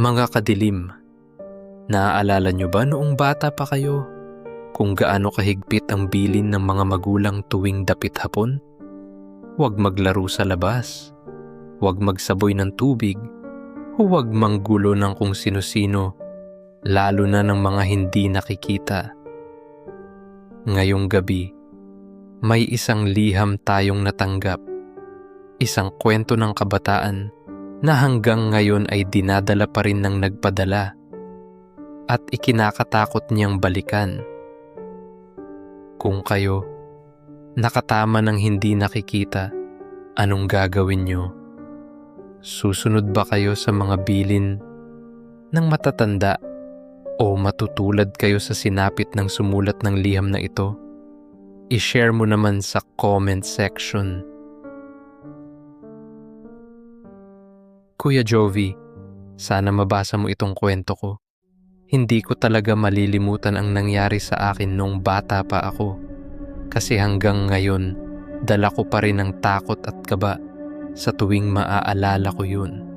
Mga kadilim, naaalala nyo ba noong bata pa kayo kung gaano kahigpit ang bilin ng mga magulang tuwing dapit hapon? Huwag maglaro sa labas, huwag magsaboy ng tubig, huwag manggulo ng kung sino-sino, lalo na ng mga hindi nakikita. Ngayong gabi, may isang liham tayong natanggap, isang kwento ng kabataan na hanggang ngayon ay dinadala pa rin ng nagpadala at ikinakatakot niyang balikan. Kung kayo, nakatama ng hindi nakikita, anong gagawin niyo? Susunod ba kayo sa mga bilin ng matatanda o matutulad kayo sa sinapit ng sumulat ng liham na ito? I-share mo naman sa comment section. Kuya Jovi, sana mabasa mo itong kwento ko. Hindi ko talaga malilimutan ang nangyari sa akin nung bata pa ako. Kasi hanggang ngayon, dala ko pa rin ang takot at kaba sa tuwing maaalala ko yun.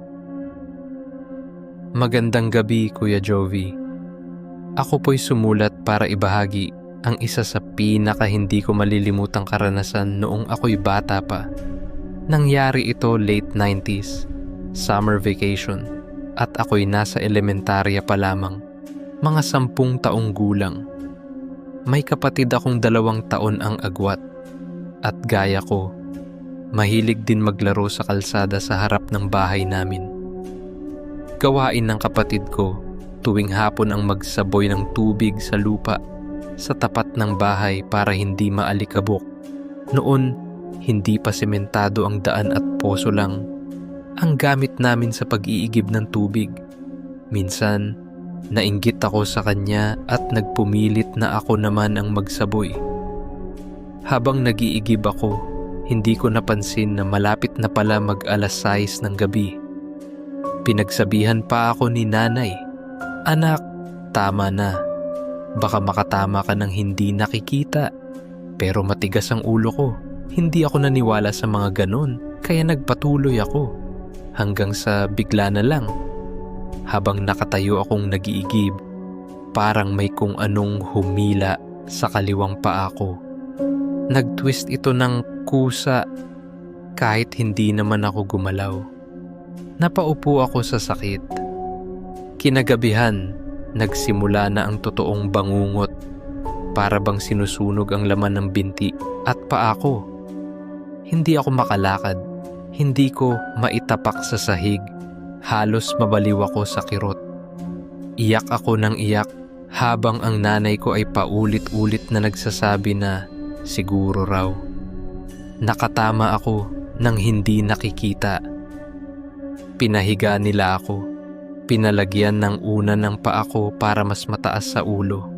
Magandang gabi, Kuya Jovi. Ako po'y sumulat para ibahagi ang isa sa pinaka hindi ko malilimutang karanasan noong ako'y bata pa. Nangyari ito late 90s summer vacation at ako'y nasa elementarya pa lamang, mga sampung taong gulang. May kapatid akong dalawang taon ang agwat at gaya ko, mahilig din maglaro sa kalsada sa harap ng bahay namin. Gawain ng kapatid ko tuwing hapon ang magsaboy ng tubig sa lupa sa tapat ng bahay para hindi maalikabok. Noon, hindi pa sementado ang daan at poso lang ang gamit namin sa pag-iigib ng tubig. Minsan, nainggit ako sa kanya at nagpumilit na ako naman ang magsaboy. Habang nag-iigib ako, hindi ko napansin na malapit na pala mag alas 6 ng gabi. Pinagsabihan pa ako ni nanay, Anak, tama na. Baka makatama ka ng hindi nakikita. Pero matigas ang ulo ko. Hindi ako naniwala sa mga ganon, kaya nagpatuloy ako hanggang sa bigla na lang. Habang nakatayo akong nagiigib, parang may kung anong humila sa kaliwang paa ko. Nag-twist ito ng kusa kahit hindi naman ako gumalaw. Napaupo ako sa sakit. Kinagabihan, nagsimula na ang totoong bangungot para bang sinusunog ang laman ng binti at paa ko. Hindi ako makalakad hindi ko maitapak sa sahig. Halos mabaliw ako sa kirot. Iyak ako ng iyak habang ang nanay ko ay paulit-ulit na nagsasabi na siguro raw. Nakatama ako nang hindi nakikita. Pinahiga nila ako. Pinalagyan ng una ng paa ko para mas mataas sa ulo.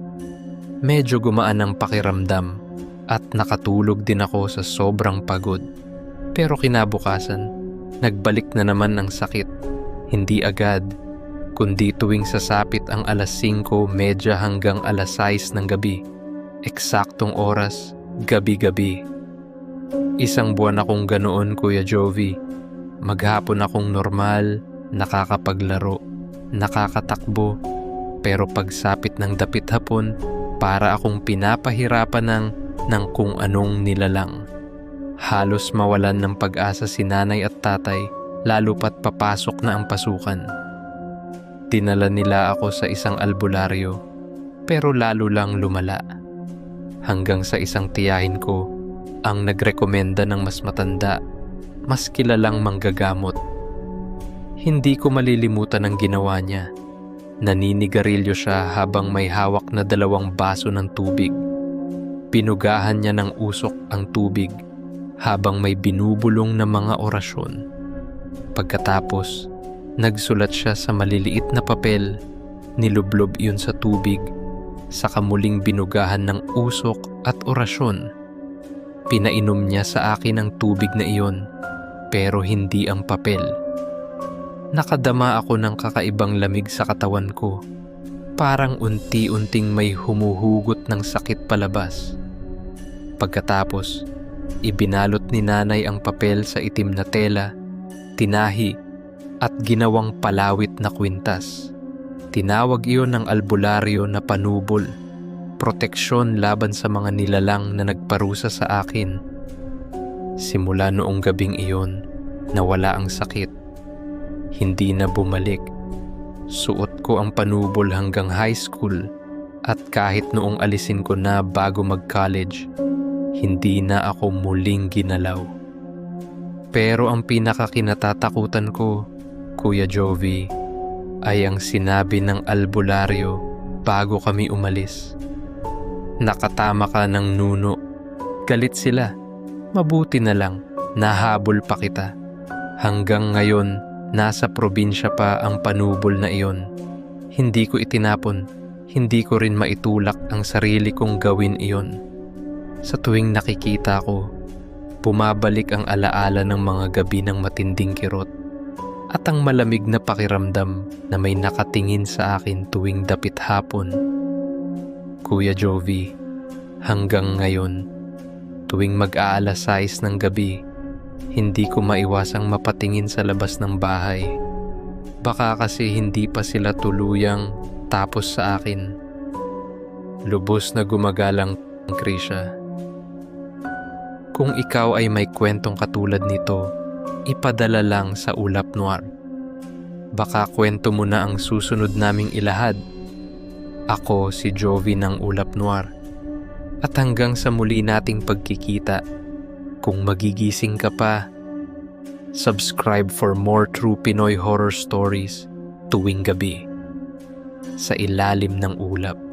Medyo gumaan ang pakiramdam at nakatulog din ako sa sobrang pagod. Pero kinabukasan, nagbalik na naman ang sakit. Hindi agad, kundi tuwing sasapit ang alas 5 medya hanggang alas 6 ng gabi. Eksaktong oras, gabi-gabi. Isang buwan akong ganoon, Kuya Jovi. Maghapon akong normal, nakakapaglaro, nakakatakbo, pero pagsapit ng dapit hapon, para akong pinapahirapan ng, ng kung anong nilalang. Halos mawalan ng pag-asa si nanay at tatay lalo pat papasok na ang pasukan. Dinala nila ako sa isang albularyo pero lalo lang lumala. Hanggang sa isang tiyahin ko ang nagrekomenda ng mas matanda, mas kilalang manggagamot. Hindi ko malilimutan ang ginawa niya. Naninigarilyo siya habang may hawak na dalawang baso ng tubig. Pinugahan niya ng usok ang tubig habang may binubulong na mga orasyon. Pagkatapos, nagsulat siya sa maliliit na papel, nilublob iyon sa tubig, sa kamuling binugahan ng usok at orasyon. Pinainom niya sa akin ang tubig na iyon, pero hindi ang papel. Nakadama ako ng kakaibang lamig sa katawan ko, parang unti-unting may humuhugot ng sakit palabas. Pagkatapos, Ibinalot ni nanay ang papel sa itim na tela, tinahi, at ginawang palawit na kwintas. Tinawag iyon ng albularyo na panubol, proteksyon laban sa mga nilalang na nagparusa sa akin. Simula noong gabing iyon, nawala ang sakit. Hindi na bumalik. Suot ko ang panubol hanggang high school at kahit noong alisin ko na bago mag-college, hindi na ako muling ginalaw. Pero ang pinakakinatatakutan ko, Kuya Jovi, ay ang sinabi ng albularyo bago kami umalis. Nakatama ka ng nuno. Galit sila. Mabuti na lang, nahabol pa kita. Hanggang ngayon, nasa probinsya pa ang panubol na iyon. Hindi ko itinapon, hindi ko rin maitulak ang sarili kong gawin iyon. Sa tuwing nakikita ko, bumabalik ang alaala ng mga gabi ng matinding kirot at ang malamig na pakiramdam na may nakatingin sa akin tuwing dapit hapon. Kuya Jovi, hanggang ngayon, tuwing mag-aalas 6 ng gabi, hindi ko maiwasang mapatingin sa labas ng bahay. Baka kasi hindi pa sila tuluyang tapos sa akin. Lubos na gumagalang Krisha. Kung ikaw ay may kwentong katulad nito, ipadala lang sa Ulap Noir. Baka kwento mo na ang susunod naming ilahad. Ako si Jovi ng Ulap Noir. At hanggang sa muli nating pagkikita, kung magigising ka pa, subscribe for more true Pinoy horror stories tuwing gabi sa ilalim ng ulap.